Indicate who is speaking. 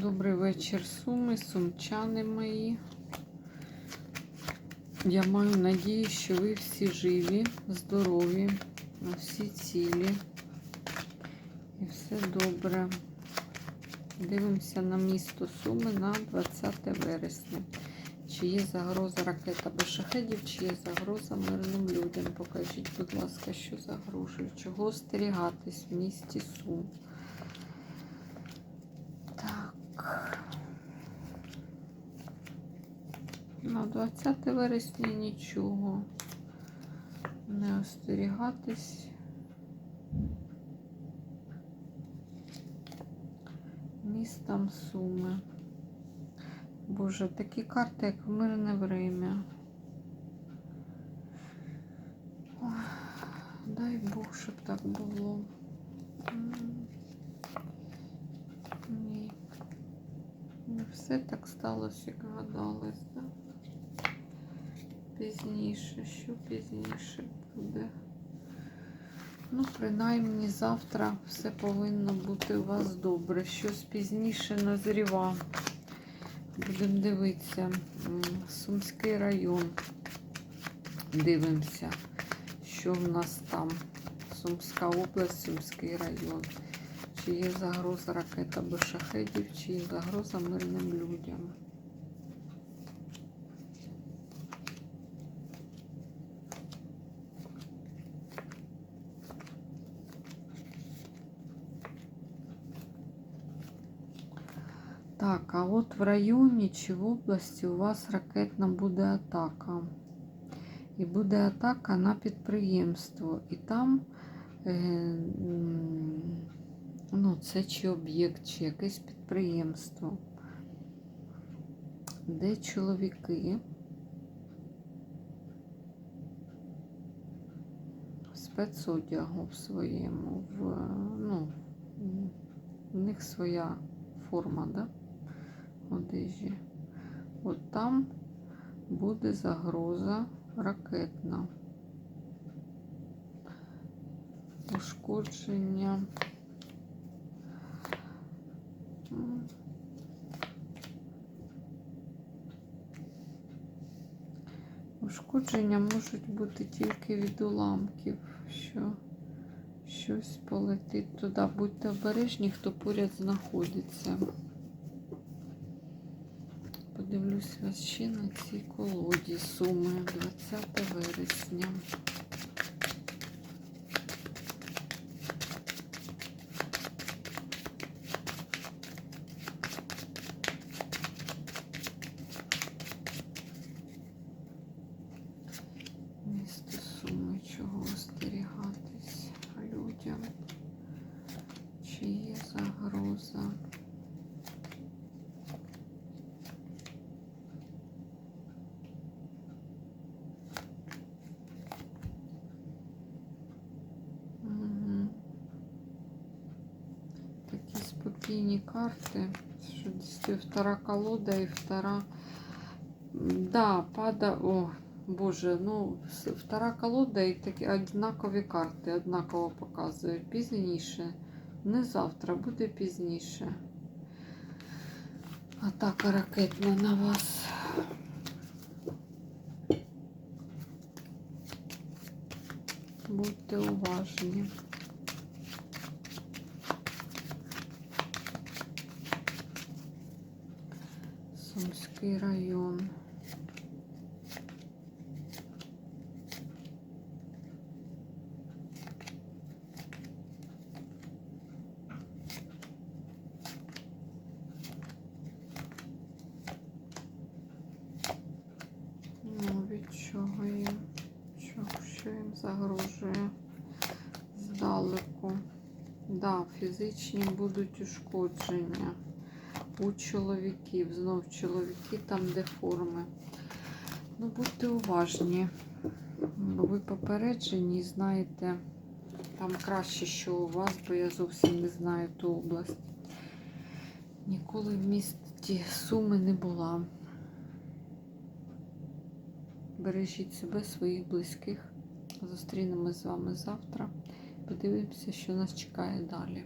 Speaker 1: Добрий вечір, суми, сумчани мої. Я маю надію, що ви всі живі, здорові, всі цілі. І все добре. Дивимося на місто Суми на 20 вересня. Чи є загроза ракет або шахедів, чи є загроза мирним людям? Покажіть, будь ласка, що загрожує, чого остерігатись в місті Сум. На 20 вересня нічого. Не остерігатись. Містом Суми. Боже, такі карти, як в мирне время. Дай Бог, щоб так було. Ні. Не все так сталося, як гадалось, да? Пізніше, що пізніше буде. Ну, принаймні, завтра все повинно бути у вас добре. Щось пізніше назріва. Будемо дивитися. Сумський район. Дивимося, що в нас там. Сумська область, Сумський район. Чи є загроза ракет або шахедів, чи є загроза мирним людям. Так, а от в районі чи в області у вас ракетна буде атака. І буде атака на підприємство. І там е, ну, це чи об'єкт, чи якесь підприємство, де чоловіки в спецодягу в своєму, в, ну, в них своя форма, да? Одежі. От там буде загроза ракетна. Ушкодження. Ушкодження можуть бути тільки від уламків, що щось полетить туди. Будьте обережні, хто поряд знаходиться. Подивлюсь вас ще на цій колоді суми 20 вересня. Місто Суми, чого остерігатись людям? Чи є загроза? Мгм. Такі спокійні карти. Що десь втора колода і втора. Да, пада. О, Боже, ну, с- втора колода і такі однакові карти, однаково показують. Пізніше. Не завтра, буде пізніше. Атака ракетна на вас. Будьте уважні. Сумський район. Ну, від чого їм? Що їм загрожує здалеку? Да, фізичні будуть ушкодження у чоловіків. Знов чоловіки там, де форми. Ну, будьте уважні, бо ви попереджені знаєте, там краще, що у вас, бо я зовсім не знаю ту область. Ніколи в місті Суми не була. Бережіть себе, своїх близьких. Зустрінемось з вами завтра. Подивимося, що нас чекає далі.